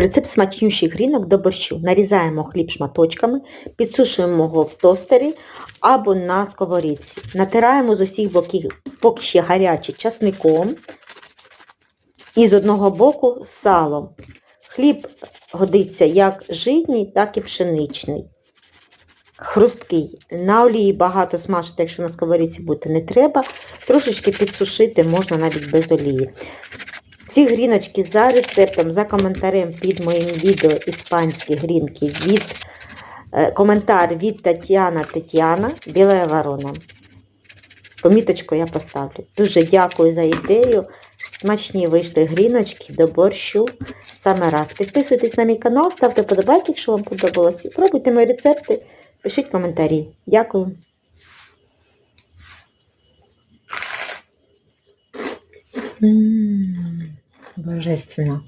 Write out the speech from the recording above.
Рецепт смачнющих грінок до борщу. Нарізаємо хліб шматочками, підсушуємо його в тостері або на сковорідці. Натираємо з усіх боків, поки ще гарячий, часником і з одного боку салом. Хліб годиться як житній, так і пшеничний. Хрусткий. На олії багато смажити, якщо на сковорідці бути не треба. Трошечки підсушити можна навіть без олії. Ці гріночки за рецептом, за коментарем під моїм відео іспанські грінки від е, коментар від Тетяна Тетяна, Біла ворона. Поміточку я поставлю. Дуже дякую за ідею. Смачні вийшли гріночки до борщу. Саме раз. Підписуйтесь на мій канал, ставте подобайки, якщо вам подобалось. Пробуйте мої рецепти, пишіть коментарі. Дякую. М, Божественно.